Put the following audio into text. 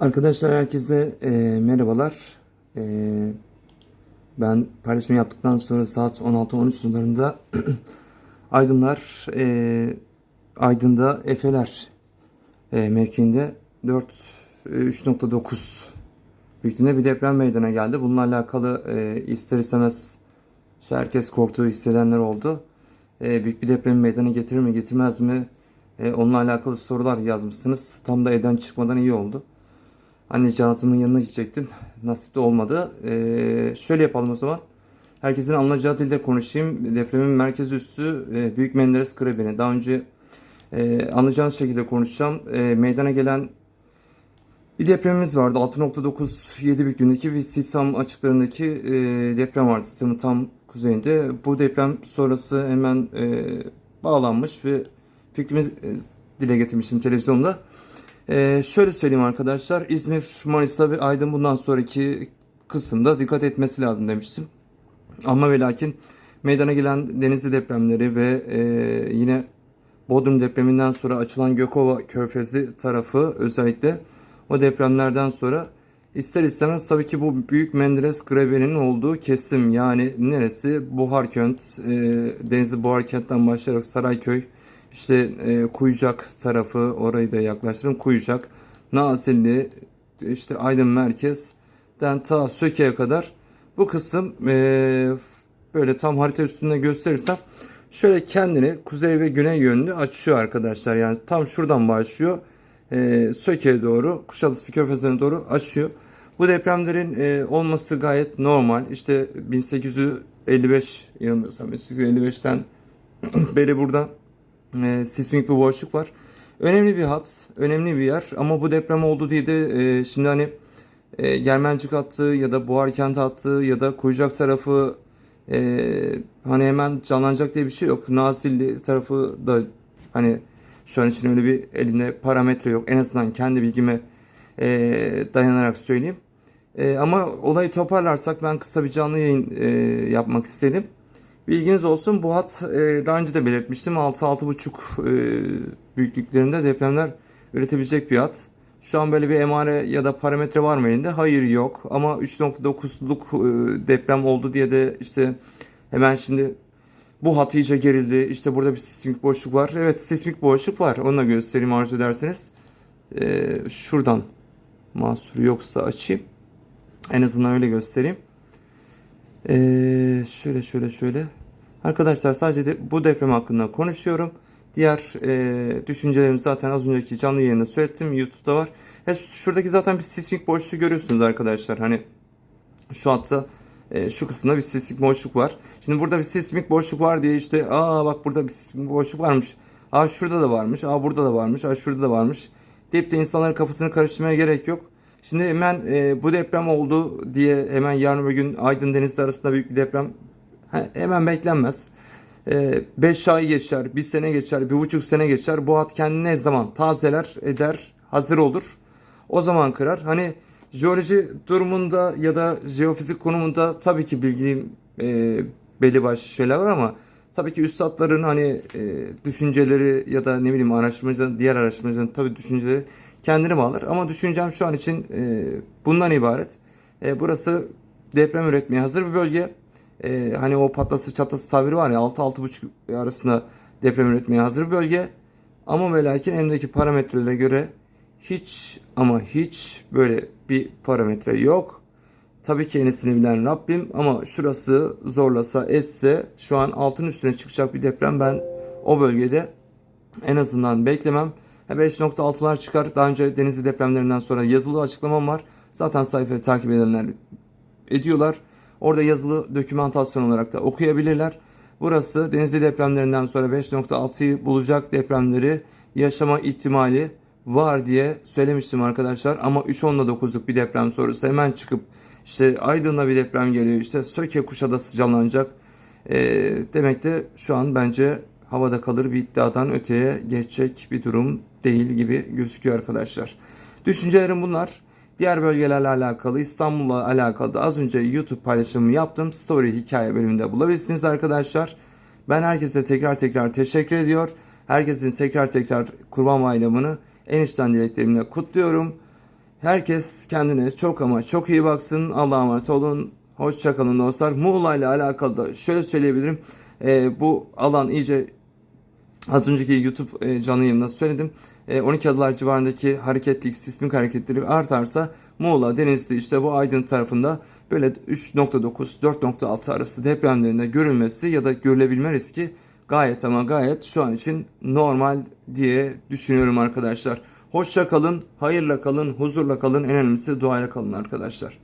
Arkadaşlar herkese e, merhabalar. E, ben paylaşım yaptıktan sonra saat 16-13 sularında Aydınlar e, Aydın'da Efeler e, mevkiinde 4 e, 3.9 büyüklüğünde bir deprem meydana geldi. Bununla alakalı e, ister istemez işte herkes korktuğu hissedenler oldu. E, büyük bir deprem meydana getirir mi getirmez mi? E, onunla alakalı sorular yazmışsınız. Tam da evden çıkmadan iyi oldu. Anneciğazımın yanına gidecektim. Nasip de olmadı. Ee, şöyle yapalım o zaman. Herkesin anlayacağı dilde konuşayım. Depremin merkez üssü e, Büyük Menderes Krebeni. Daha önce e, anlayacağınız şekilde konuşacağım. E, meydana gelen bir depremimiz vardı. 6.97 büyüklüğündeki bir Sisam açıklarındaki e, deprem vardı. Sistemin tam kuzeyinde. Bu deprem sonrası hemen e, bağlanmış ve fikrimi e, dile getirmiştim televizyonda. Ee, şöyle söyleyeyim arkadaşlar. İzmir, Manisa ve Aydın bundan sonraki kısımda dikkat etmesi lazım demiştim. Ama ve lakin meydana gelen denizli depremleri ve e, yine Bodrum depreminden sonra açılan Gökova Körfezi tarafı özellikle o depremlerden sonra ister istemez tabii ki bu Büyük Menderes Grebe'nin olduğu kesim yani neresi? Buharkönt, e, Denizli Buharkent'ten başlayarak Sarayköy, işte e, Kuyucak tarafı orayı da yaklaştırın. Kuyucak, Nazilli, işte Aydın Merkez'den ta Söke'ye kadar bu kısım e, böyle tam harita üstünde gösterirsem şöyle kendini kuzey ve güney yönlü açıyor arkadaşlar. Yani tam şuradan başlıyor. E, Söke'ye doğru, Kuşadası Körfezi'ne doğru açıyor. Bu depremlerin e, olması gayet normal. İşte 1855 yanılmıyorsam 1855'ten beri burada e, sismik bir boşluk var. Önemli bir hat, önemli bir yer ama bu deprem oldu diye de e, şimdi hani e, Germencik hattı ya da Buharkent hattı ya da Kuyucak tarafı e, hani hemen canlanacak diye bir şey yok. Nazilli tarafı da hani şu an için öyle bir elimde parametre yok. En azından kendi bilgime e, dayanarak söyleyeyim. E, ama olayı toparlarsak ben kısa bir canlı yayın e, yapmak istedim. Bilginiz olsun bu hat e, daha önce de belirtmiştim 6-6,5 e, büyüklüklerinde depremler üretebilecek bir hat. Şu an böyle bir emare ya da parametre var mı elinde? Hayır yok ama 3.9'luk e, deprem oldu diye de işte hemen şimdi bu hat iyice gerildi. İşte burada bir sismik boşluk var. Evet sismik boşluk var. Onu da göstereyim arzu ederseniz. E, şuradan mahsur yoksa açayım. En azından öyle göstereyim. Ee, şöyle şöyle şöyle. Arkadaşlar sadece de bu deprem hakkında konuşuyorum. Diğer e, düşüncelerimi zaten az önceki canlı yayında söyledim. YouTube'da var. Ya şuradaki zaten bir sismik boşluğu görüyorsunuz arkadaşlar. Hani şu hatta e, şu kısımda bir sismik boşluk var. Şimdi burada bir sismik boşluk var diye işte aa bak burada bir sismik boşluk varmış. Aa şurada da varmış. Aa burada da varmış. Aa şurada da varmış. Deyip de insanların kafasını karıştırmaya gerek yok. Şimdi hemen e, bu deprem oldu diye hemen yarın öbür gün Aydın Denizli arasında büyük bir deprem he, hemen beklenmez. 5 e, ay geçer, bir sene geçer, bir buçuk sene geçer. Bu hat kendini ne zaman tazeler, eder, hazır olur. O zaman kırar. Hani jeoloji durumunda ya da jeofizik konumunda tabii ki bildiğim e, belli başlı şeyler var ama tabii ki üstadların hani e, düşünceleri ya da ne bileyim araştırmacıların, diğer araştırmacıların tabii düşünceleri kendini bağlar. Ama düşüncem şu an için e, bundan ibaret. E, burası deprem üretmeye hazır bir bölge. E, hani o patlası çatlası tabiri var ya 6-6,5 arasında deprem üretmeye hazır bir bölge. Ama ve lakin elimdeki parametrelere göre hiç ama hiç böyle bir parametre yok. Tabii ki enesini bilen Rabbim ama şurası zorlasa esse şu an altın üstüne çıkacak bir deprem ben o bölgede en azından beklemem. 5.6'lar çıkar. Daha önce denizli depremlerinden sonra yazılı açıklamam var. Zaten sayfayı takip edenler ediyorlar. Orada yazılı dokümantasyon olarak da okuyabilirler. Burası denizli depremlerinden sonra 5.6'yı bulacak depremleri yaşama ihtimali var diye söylemiştim arkadaşlar. Ama 3.9'luk bir deprem sonrası hemen çıkıp işte Aydın'la bir deprem geliyor. İşte Söke Kuşadası canlanacak. E, demek de şu an bence havada kalır bir iddiadan öteye geçecek bir durum değil gibi gözüküyor arkadaşlar. Düşüncelerim bunlar. Diğer bölgelerle alakalı, İstanbul'la alakalı da az önce YouTube paylaşımı yaptım. Story hikaye bölümünde bulabilirsiniz arkadaşlar. Ben herkese tekrar tekrar teşekkür ediyor. Herkesin tekrar tekrar Kurban Bayramı'nı en içten dileklerimle kutluyorum. Herkes kendine çok ama çok iyi baksın. Allah'a emanet olun. Hoşçakalın dostlar. Muğla ile alakalı da şöyle söyleyebilirim. Ee, bu alan iyice az önceki YouTube e, canlı yayında söyledim. E, 12 adalar civarındaki hareketlilik, sismik hareketlilik artarsa Muğla, Denizli işte bu Aydın tarafında böyle 3.9, 4.6 arası depremlerinde görülmesi ya da görülebilme riski gayet ama gayet şu an için normal diye düşünüyorum arkadaşlar. Hoşça kalın, hayırla kalın, huzurla kalın, en önemlisi duayla kalın arkadaşlar.